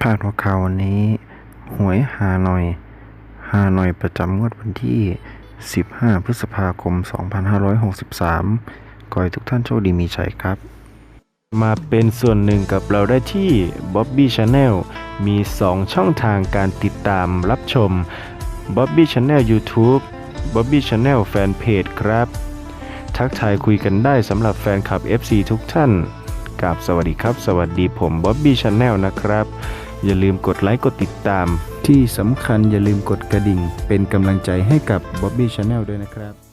พาดหัวข่าววันนี้ หวยฮานอยฮานอยประจำงวดวันที่ 15 พฤษภาคม 2563ขอให้ทุกท่านโชคดีมีชัยครับ มาเป็นส่วนหนึ่งกับเราได้ที่ Bobby Channel มี 2 ช่องทางการติดตามรับชม Bobby Channel YouTube Bobby Channel Fanpage ครับ ทักทายคุยกันได้สำหรับแฟนคลับ FC ทุกท่านกับสวัสดีครับ สวัสดีผม Bobby Channel นะครับ อย่าลืมกดไลค์กดติดตาม ที่สำคัญอย่าลืมกดกระดิ่ง เป็นกำลังใจให้กับ Bobby Channel ด้วยนะครับ